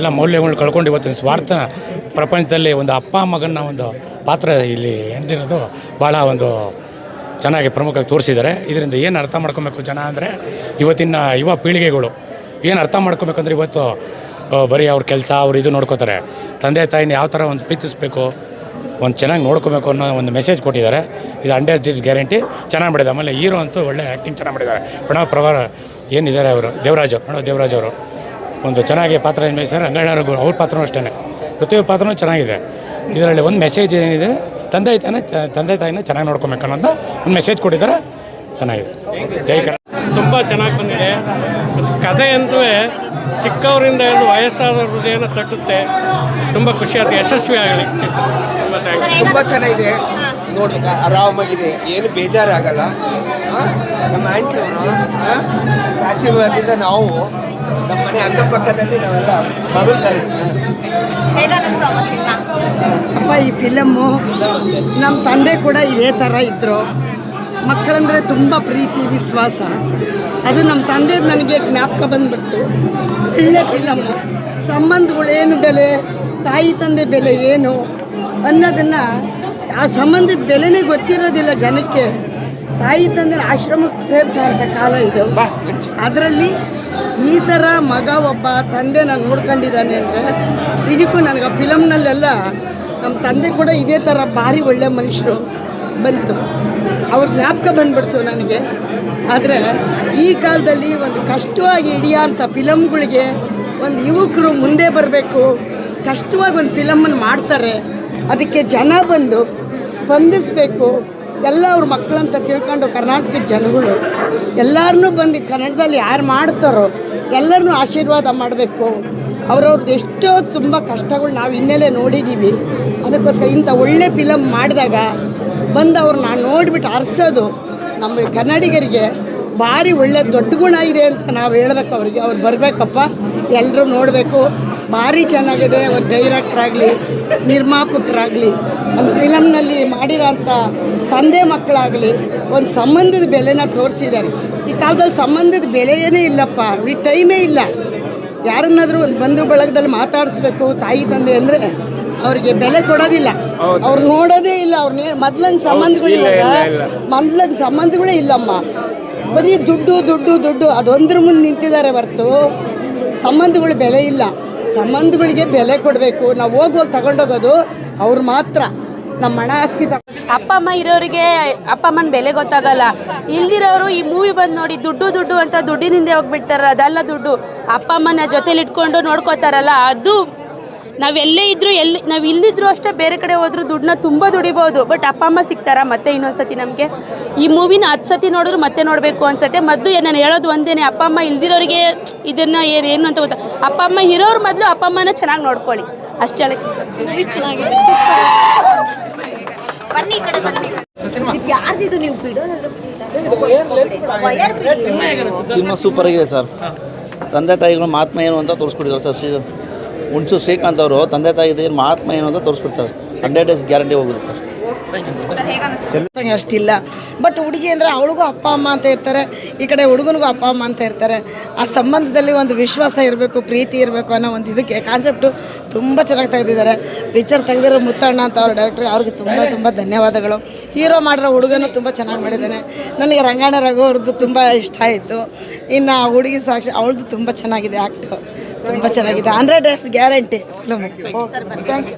ಎಲ್ಲ ಮೌಲ್ಯಗಳನ್ನ ಕಳ್ಕೊಂಡು ಇವತ್ತಿನ ಸ್ವಾರ್ಥ ಪ್ರಪಂಚದಲ್ಲಿ ಒಂದು ಅಪ್ಪ ಮಗನ ಒಂದು ಪಾತ್ರ ಇಲ್ಲಿ ಹೆಣ್ದಿರೋದು ಭಾಳ ಒಂದು ಚೆನ್ನಾಗಿ ಪ್ರಮುಖವಾಗಿ ತೋರಿಸಿದ್ದಾರೆ. ಇದರಿಂದ ಏನು ಅರ್ಥ ಮಾಡ್ಕೊಬೇಕು ಜನ ಅಂದರೆ ಇವತ್ತಿನ ಯುವ ಪೀಳಿಗೆಗಳು ಏನು ಅರ್ಥ ಮಾಡ್ಕೊಬೇಕಂದ್ರೆ ಇವತ್ತು ಬರೀ ಅವ್ರ ಕೆಲಸ, ಅವ್ರು ಇದು ನೋಡ್ಕೋತಾರೆ. ತಂದೆ, ತಾಯಿನ ಯಾವ ಥರ ಒಂದು ಪ್ರೀತಿಸ್ಬೇಕು, ಒಂದು ಚೆನ್ನಾಗಿ ನೋಡ್ಕೋಬೇಕು ಅನ್ನೋ ಒಂದು ಮೆಸೇಜ್ ಕೊಟ್ಟಿದ್ದಾರೆ. ಇದು ಅಂಡರ್ಸ್ ಡಿಸ್ ಗ್ಯಾರಂಟಿ. ಚೆನ್ನಾಗಿ ಮಾಡಿದೆ ಆಮೇಲೆ ಹೀರೋ ಅಂತೂ ಒಳ್ಳೆ ಆ್ಯಕ್ಟಿಂಗ್ ಚೆನ್ನಾಗಿ ಮಾಡಿದ್ದಾರೆ. ಪ್ರಣವ್ ಪ್ರವಾರ ಏನಿದ್ದಾರೆ ಅವರು? ದೇವರಾಜು. ಪ್ರಣವ್ ದೇವರಾಜ್ ಅವರು. ಒಂದು ಚೆನ್ನಾಗಿ ಪಾತ್ರ ನಿರ್ವಹಿಸ್ತಾರೆ ಅವರು ಅವ್ರ ಪಾತ್ರನೂ ಅಷ್ಟೇ ಪ್ರತಿಯೊಬ್ಬ ಪಾತ್ರನೂ ಚೆನ್ನಾಗಿದೆ. ಇದರಲ್ಲಿ ಒಂದು ಮೆಸೇಜ್ ಏನಿದೆ ತಂದೆ ತಾಯಿನ ತಂದೆ ತಾಯಿನ ಚೆನ್ನಾಗಿ ನೋಡ್ಕೊಬೇಕು ಅನ್ನೋದು ಒಂದು ಮೆಸೇಜ್ ಕೊಟ್ಟಿದ್ದಾರೆ. ಚೆನ್ನಾಗಿದೆ. ಜೈ ಕನ್ನಡ ತುಂಬ ಚೆನ್ನಾಗಿ ಬಂದಿದೆ. ಕಥೆ ಅಂತೂ ಚಿಕ್ಕವರಿಂದ ಹಿಡಿದು ವಯಸ್ಸಾದ ಹೃದಯನ ತಟ್ಟುತ್ತೆ. ತುಂಬ ಖುಷಿ ಆಯ್ತು. ಯಶಸ್ವಿ ಆಗಲಿ ತುಂಬ ಥ್ಯಾಂಕ್ಸ್ ತುಂಬ ಚೆನ್ನಾಗಿದೆ. ನೋಡಿ ಆರಾಮಾಗಿದೆ. ಏನು ಬೇಜಾರಾಗಲ್ಲ? ನಮ್ಮ ಆಂಟಿ ಅವರು ಆಶೀರ್ವಾದದಿಂದ ನಾವು ನಮ್ಮ ಮನೆ ಅಕ್ಕಪಕ್ಕದಲ್ಲಿ ನಾವೆಲ್ಲ ಅಪ್ಪ ಈ ಫಿಲಮ್ಮು ನಮ್ಮ ತಂದೆ ಕೂಡ ಇದೇ ಥರ ಇದ್ದರು ಮಕ್ಕಳಂದರೆ ತುಂಬ ಪ್ರೀತಿ ವಿಶ್ವಾಸ. ಅದು ನಮ್ಮ ತಂದೆ ನನಗೆ ಜ್ಞಾಪಕ ಬಂದುಬಿಡ್ತು. ಒಳ್ಳೆ ಫಿಲಮ್ಮು. ಸಂಬಂಧಗಳೇನು ಬೆಲೆ ತಾಯಿ ತಂದೆ ಬೆಲೆ ಏನು ಅನ್ನೋದನ್ನು ಆ ಸಂಬಂಧದ ಬೆಲೆನೇ ಗೊತ್ತಿರೋದಿಲ್ಲ ಜನಕ್ಕೆ. ತಾಯಿ ತಂದೆ ಆಶ್ರಮಕ್ಕೆ ಸೇರಿಸ ಕಾಲ ಇದು. ಅದರಲ್ಲಿ ಈ ಥರ ಮಗ ಒಬ್ಬ ತಂದೆ ನಾನು ನೋಡ್ಕೊಂಡಿದ್ದಾನೆ ಅಂದರೆ ನಿಜಕ್ಕೂ ನನಗೆ ಆ ಫಿಲಮ್ನಲ್ಲೆಲ್ಲ ನಮ್ಮ ತಂದೆ ಕೂಡ ಇದೇ ಥರ ಭಾರಿ ಒಳ್ಳೆ ಮನುಷ್ಯರು ಬಂತು. ಅವ್ರ ಜ್ಞಾಪಕ ಬಂದ್ಬಿಡ್ತು ನನಗೆ. ಆದರೆ ಈ ಕಾಲದಲ್ಲಿ ಒಂದು ಕಷ್ಟವಾಗಿ ಹಿಡಿಯೋಂಥ ಫಿಲಮ್ಗಳಿಗೆ ಒಂದು ಯುವಕರು ಮುಂದೆ ಬರಬೇಕು, ಕಷ್ಟವಾಗಿ ಒಂದು ಫಿಲಮನ್ನು ಮಾಡ್ತಾರೆ, ಅದಕ್ಕೆ ಜನ ಬಂದು ಸ್ಪಂದಿಸಬೇಕು ಎಲ್ಲ ಅವ್ರ ಮಕ್ಕಳಂತ ತಿಳ್ಕೊಂಡು ಕರ್ನಾಟಕದ ಜನಗಳು ಎಲ್ಲರನ್ನೂ ಬಂದು ಕನ್ನಡದಲ್ಲಿ ಯಾರು ಮಾಡ್ತಾರೋ ಎಲ್ಲರನ್ನೂ ಆಶೀರ್ವಾದ ಮಾಡಬೇಕು. ಅವ್ರವ್ರದ್ದು ಎಷ್ಟೋ ತುಂಬ ಕಷ್ಟಗಳು ನಾವು ಹಿನ್ನೆಲೆ ನೋಡಿದ್ದೀವಿ. ಅದಕ್ಕೋಸ್ಕರ ಇಂಥ ಒಳ್ಳೆ ಫಿಲಮ್ ಮಾಡಿದಾಗ ಬಂದು ಅವ್ರನ್ನ ನೋಡಿಬಿಟ್ಟು ಅರ್ಸೋದು ನಮ್ಮ ಕನ್ನಡಿಗರಿಗೆ ಭಾರಿ ಒಳ್ಳೆ ದೊಡ್ಡ ಗುಣ ಇದೆ ಅಂತ ನಾವು ಹೇಳಬೇಕು ಅವ್ರಿಗೆ. ಅವ್ರು ಬರಬೇಕಪ್ಪ ಎಲ್ಲರೂ ನೋಡಬೇಕು. ಭಾರಿ ಚೆನ್ನಾಗಿದೆ ಅವ್ರ ಡೈರೆಕ್ಟ್ರಾಗಲಿ ನಿರ್ಮಾಪಕರಾಗಲಿ ಒಂದು ಫಿಲಮ್ನಲ್ಲಿ ಮಾಡಿರೋಂಥ ತಂದೆ ಮಕ್ಕಳಾಗಲಿ ಒಂದು ಸಂಬಂಧದ ಬೆಲೆನ ತೋರಿಸಿದ್ದಾರೆ. ಈ ಕಾಲದಲ್ಲಿ ಸಂಬಂಧದ ಬೆಲೆಯೇ ಇಲ್ಲಪ್ಪ ಈ ಟೈಮೇ ಇಲ್ಲ. ಯಾರನ್ನಾದರೂ ಒಂದು ಬಂಧು ಬಳಗದಲ್ಲಿ ಮಾತಾಡಿಸ್ಬೇಕು ತಾಯಿ ತಂದೆ ಅಂದರೆ ಅವ್ರಿಗೆ ಬೆಲೆ ಕೊಡೋದಿಲ್ಲ. ಅವ್ರು ನೋಡೋದೇ ಇಲ್ಲ ಅವ್ರನ್ನ ಮೊದ್ಲಂಗೆ ಸಂಬಂಧಗಳು ಇಲ್ಲ ಮೊದ್ಲಂಗೆ ಸಂಬಂಧಗಳೇ ಇಲ್ಲಮ್ಮ. ಬರೀ ದುಡ್ಡು ದುಡ್ಡು ದುಡ್ಡು ಅದೊಂದ್ರ ಮುಂದೆ ನಿಂತಿದ್ದಾರೆ ಹೊರತು ಸಂಬಂಧಗಳು ಬೆಲೆ ಇಲ್ಲ. ಸಂಬಂಧಗಳಿಗೆ ಬೆಲೆ ಕೊಡಬೇಕು. ನಾವು ಹೋಗಿ ಹೋಗಿ ತಗೊಂಡೋಗೋದು ಅವ್ರು ಮಾತ್ರ. ನಮ್ಮ ಹಣ ಆಸ್ತಿ ಅಪ್ಪ ಅಮ್ಮ ಇರೋರಿಗೆ ಅಪ್ಪ ಅಮ್ಮನ ಬೆಲೆ ಗೊತ್ತಾಗಲ್ಲ. ಇಲ್ದಿರೋರು ಈ ಮೂವಿ ಬಂದು ನೋಡಿ ದುಡ್ಡು ದುಡ್ಡು ಅಂತ ದುಡ್ಡಿನಿಂದ ಹೋಗ್ಬಿಡ್ತಾರ. ಅದೆಲ್ಲ ದುಡ್ಡು. ಅಪ್ಪ ಅಮ್ಮನ ಜೊತೆಲಿ ಇಟ್ಕೊಂಡು ನೋಡ್ಕೋತಾರಲ್ಲ, ಅದು ನಾವೆಲ್ಲೇ ಇದ್ರು ಎಲ್ಲಿ ನಾವು ಇಲ್ಲಿದ್ರು ಅಷ್ಟೇ ಬೇರೆ ಕಡೆ ಹೋದ್ರು ದುಡ್ಡನ್ನ ತುಂಬ ದುಡಿಬೋದು. ಬಟ್ ಅಪ್ಪ ಅಮ್ಮ ಸಿಗ್ತಾರ? ಮತ್ತೆ ಇನ್ನೊಂದ್ಸತಿ ನಮಗೆ. ಈ ಮೂವಿನ ಹತ್ತು ಸತಿ ನೋಡಿದ್ರು ಮತ್ತೆ ನೋಡಬೇಕು ಅನ್ಸತ್ತೆ. ಮದ್ದು ನಾನು ಹೇಳೋದು ಒಂದೇನೆ ಅಪ್ಪ ಅಮ್ಮ ಇಲ್ದಿರೋರಿಗೆ ಇದನ್ನು ಏನು ಏನು ಅಂತ ಗೊತ್ತಾ? ಅಪ್ಪ ಅಮ್ಮ ಇರೋರು ಮೊದಲು ಅಪ್ಪ ಅಮ್ಮನ ಚೆನ್ನಾಗಿ ನೋಡ್ಕೊಳ್ಳಿ. ಅಷ್ಟೇ ಚೆನ್ನಾಗಿದೆ. ಬನ್ನಿ ಈ ಕಡೆ ಬನ್ನಿ. ಇದು ಯಾರ್ದಿದು ನೀವು ಬಿಡೋ ವಯರ್ ಬಿಡಿ. ಸಿನಿಮಾ ಸೂಪರ್ ಆಗಿದೆ ಸರ್. ತಂದೆ ತಾಯಿಗಳು ಮಹಾತ್ಮ ಏನು ಅಂತ ತೋರಿಸ್ಕೊಟ್ಟಿದ್ದಾರೆ ಸರ್ ಶ್ರೀ ಹುಣಸು ಶ್ರೀಕಾಂತ್ ಅವರು ತಂದೆ ತಾಯಿದ ಮಹಾತ್ಮ ಏನು ಅಂತ ತೋರಿಸ್ಬಿಡ್ತಾರೆ. ಹಂಡ್ರೆಡ್ ಡೇಸ್ ಗ್ಯಾರಂಟಿ ಹೋಗುತ್ತೆ ಸರ್. ಅಷ್ಟಿಲ್ಲ. ಬಟ್ ಹುಡುಗಿ ಅಂದರೆ ಅವಳಿಗೂ ಅಪ್ಪ, ಅಮ್ಮ ಅಂತ ಇರ್ತಾರೆ. ಈ ಕಡೆ ಹುಡುಗನಿಗೂ ಅಪ್ಪ, ಅಮ್ಮ ಅಂತ ಇರ್ತಾರೆ. ಆ ಸಂಬಂಧದಲ್ಲಿ ಒಂದು ವಿಶ್ವಾಸ ಇರಬೇಕು, ಪ್ರೀತಿ ಇರಬೇಕು ಅನ್ನೋ ಒಂದು ಇದಕ್ಕೆ ಕಾನ್ಸೆಪ್ಟು ತುಂಬ ಚೆನ್ನಾಗಿ ತೆಗೆದಿದ್ದಾರೆ. ಪಿಕ್ಚರ್ ತೆಗೆದಿರೋ ಮುತ್ತಣ್ಣ ಅಂತ ಅವ್ರ ಡೈರೆಕ್ಟ್ರಿಗೆ ಅವ್ರಿಗೆ ತುಂಬ ತುಂಬ ಧನ್ಯವಾದಗಳು. ಹೀರೋ ಮಾಡಿರೋ ಹುಡುಗನೂ ತುಂಬ ಚೆನ್ನಾಗಿ ಮಾಡಿದ್ದಾನೆ. ನನಗೆ ರಂಗಾಯಣ ರಘು ಅವ್ರದ್ದು ತುಂಬ ಇಷ್ಟ ಆಯಿತು. ಇನ್ನು ಆ ಹುಡುಗಿ ಸಾಕ್ಷಿ ಅವಳದು ತುಂಬ ಚೆನ್ನಾಗಿದೆ ಆ್ಯಕ್ಟು ತುಂಬ ಚೆನ್ನಾಗಿದೆ. Hundred days guarantee film thank you